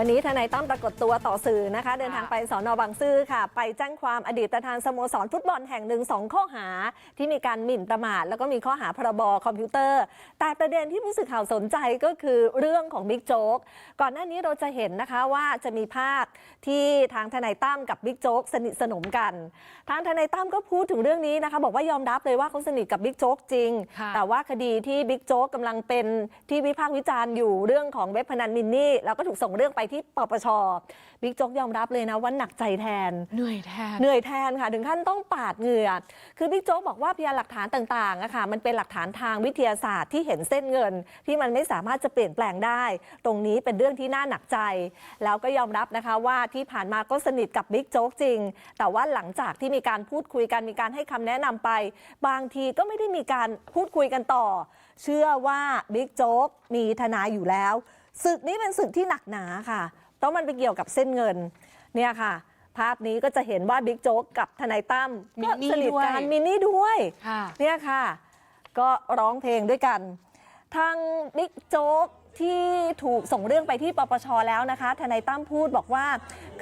วันนี้ทนายตั้มปรากฏตัวต่อสื่อนะคะ เดินทางไปสอนอบางซื่อค่ะ ไปแจ้งความอดีตประธานสโมสรฟุตบอลแห่งหนึ่งสองข้อหา ที่มีการหมิ่นประมาทแล้วก็มีข้อหาพรบคอมพิวเตอร์ แต่ประเด็นที่ผู้สื่อข่าวสนใจก็คือเรื่องของบิ๊กโจ๊กก่อนหน้านี้เราจะเห็นนะคะว่าจะมีภาพที่ทางทนายตั้มกับบิ๊กโจ๊กสนิทสนมกัน ทางทนายตั้มก็พูดถึงเรื่องนี้นะคะ บอกว่ายอมรับเลยว่าเขาสนิทกับบิ๊กโจ๊กจริงค่ะแต่ว่าคดีที่บิ๊กโจ๊กกำลังเป็นที่วิพากษ์วิจารณ์อยู่เรื่องของเว็บพนันมินนี่แล้วก็ถูกส่งเรื่องไปที่ปปชบิ๊กโจ๊กยอมรับเลยนะว่าหนักใจแทน เหนื่อยแทน เหนื่อยแทนค่ะถึงขั้นต้องปาดเหงื่อ คือบิ๊กโจ๊กบอกว่าพยานหลักฐานต่างๆอะค่ะมันเป็นหลักฐานทางวิทยาศาสตร์ที่เห็นเส้นเงิน ที่มันไม่สามารถจะเปลี่ยนแปลงได้ ตรงนี้เป็นเรื่องที่น่าหนักใจ แล้วก็ยอมรับนะคะว่าที่ผ่านมาก็สนิทกับบิ๊กโจ๊กจริง แต่ว่าหลังจากที่มีการพูดคุยกันมีการให้คำแนะนำไป บางทีก็ไม่ได้มีการพูดคุยกันต่อ เชื่อว่าบิ๊กโจ๊กมีทนายอยู่แล้ว ศึกนี้เป็นศึกที่หนักหนาค่ะ เพราะมันไปเกี่ยวกับเส้นเงินเนี่ยค่ะ ภาพนี้ก็จะเห็นว่าบิ๊กโจ๊กกับทนายตั้มมิก็นนี่สนิทกันด้วยมินนี่ด้วยค่ะ เนี่ยค่ะ ก็ร้องเพลงด้วยกัน ทางบิ๊กโจ๊ก ที่ถูกส่งเรื่องไปที่ปปชแล้วนะคะทนายตั้มพูดบอกว่า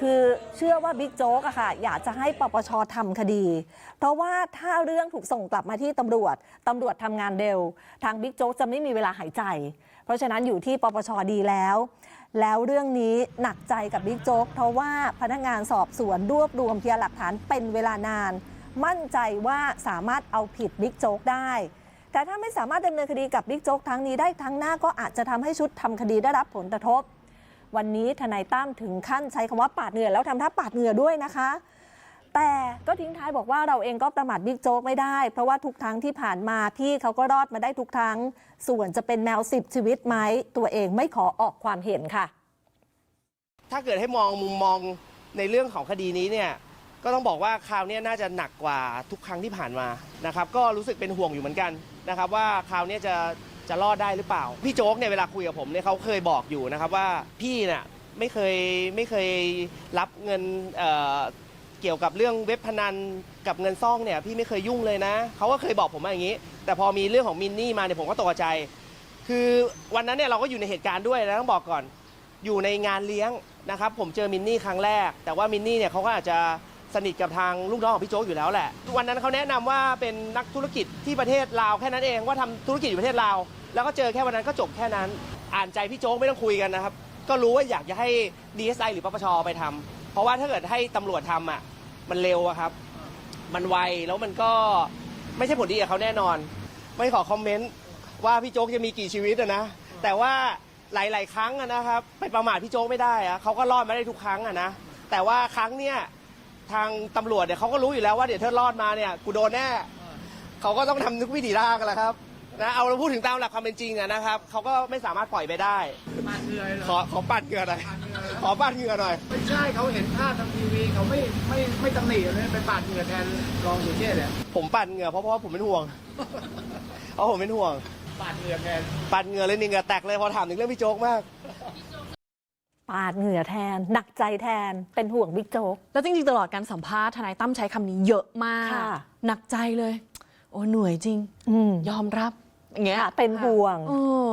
คือเชื่อว่าบิ๊กโจ๊กอะค่ะอยากจะให้ปปชทำคดี เพราะว่าถ้าเรื่องถูกส่งกลับมาที่ตำรวจตำรวจทำงานเร็ว ทางบิ๊กโจ๊กจะไม่มีเวลาหายใจ เพราะฉะนั้นอยู่ที่ปปชดีแล้ว แล้วเรื่องนี้หนักใจกับบิ๊กโจ๊กเพราะว่าพนักงานสอบสวนรวบรวมพยานหลักฐานเป็นเวลานาน มั่นใจว่าสามารถเอาผิดบิ๊กโจ๊กได้ แต่ถ้าไม่สามารถดำเนินคดีกับบิ๊กโจ๊กครั้งนี้ได้ครั้งหน้าก็อาจจะทำให้ชุดทำคดีได้รับผลกระทบ วันนี้ทนายตั้มถึงขั้นใช้คำว่าปาดเหงื่อแล้วทำท่าปาดเหงื่อด้วยนะคะ แต่ก็ทิ้งท้ายบอกว่าเราเองก็ประมาทบิ๊กโจ๊กไม่ได้ เพราะว่าทุกครั้งที่ผ่านมาพี่เขาก็รอดมาได้ทุกครั้ง ส่วนจะเป็นแมวสิบชีวิตไหมตัวเองไม่ขอออกความเห็นค่ะ ถ้าเกิดให้มองมุมมองในเรื่องของคดีนี้เนี่ยก็ต้องบอกว่าคราวนี้น่าจะหนักกว่าทุกครั้งที่ผ่านมานะครับก็รู้สึกเป็นห่วงอยู่เหมือนกัน นะครับว่าคราวนี้จะจะรอดได้หรือเปล่า พี่โจ๊กเนี่ยเวลาคุยกับผมเนี่ยเขาเคยบอกอยู่นะครับว่าพี่เนี่ยไม่เคยไม่เคยรับเงินเเกี่ยวกับเรื่องเว็บพนันกับเงินซ่องเนี่ยพี่ไม่เคยยุ่งเลยนะเขาก็เคยบอกผมมาอย่างนี้ แต่พอมีเรื่องของมินนี่มาเนี่ยผมก็ตกใจ คือวันนั้นเนี่ยเราก็อยู่ในเหตุการณ์ด้วยนะต้องบอกก่อนอยู่ในงานเลี้ยงนะครับผมเจอมินนี่ครั้งแรก แต่ว่ามินนี่เนี่ยเขาก็อาจจะ สนิทกับทางลูกน้องของพี่โจ๊กอยู่แล้วแหละ วันนั้นเขาแนะนำว่าเป็นนักธุรกิจที่ประเทศลาวแค่นั้นเองว่าทำธุรกิจอยู่ประเทศลาวแล้วก็เจอแค่วันนั้นก็จบแค่นั้น อ่านใจพี่โจ๊กไม่ต้องคุยกันนะครับ ก็รู้ว่าอยากจะให้ DSI หรือปปชไปทำเพราะว่าถ้าเกิดให้ตำรวจทำอะมันเร็วอะครับ มันไวแล้วมันก็ไม่ใช่ผลดีกับเขาแน่นอน ไม่ขอคอมเมนต์ว่าพี่โจ๊กจะมีกี่ชีวิตอะนะ แต่ว่าหลาย ๆ ครั้งอะนะครับ ไปประมาทพี่โจ๊กไม่ได้อะเขาก็รอดมาได้ทุกครั้งอะนะ แต่ว่าครั้งเนี้ย ทางตำรวจเนี่ยเขาก็รู้อยู่แล้วว่าเดี๋ยวเธอรอดมาเนี่ยกูโดนแน่เขาก็ต้องทำทุกวิถีทางกันแหละครับนะเอาเราพูดถึงตามหลักความเป็นจริงอะนะครับเขาก็ไม่สามารถปล่อยไปได้ปาดเหงื่อเหรขอขอปัดเหงื่อหน่อยขอปัดเหงื่อหน่อย ไม่ใช่เขาเห็นภาพทางทีวีเขาไม่ไม่ไม่ตำหนิเลยไปปาดเหงื่อแทนรองสุเชษฐ์เลยผมปัดเหงื่อเพราะเพราะว่าผมเป็นห่วงเพราะผมเป็นห่วง ปาดเหงื่อแทน ปัดเหงื่อเลยนี่เหงื่อแตกเลยพอถามถึงเรื่องพี่โจ๊กมาก ปาดเหงื่อแทน หนักใจแทนเป็นห่วงบิ๊กโจ๊ก แล้วจริงๆ ตลอดการสัมภาษณ์ทนายตั้มใช้คำนี้เยอะมาก ค่ะ หนักใจเลย โอ้เหนื่อยจริง อืมยอมรับอย่างเงี้ยเป็นห่วง เออ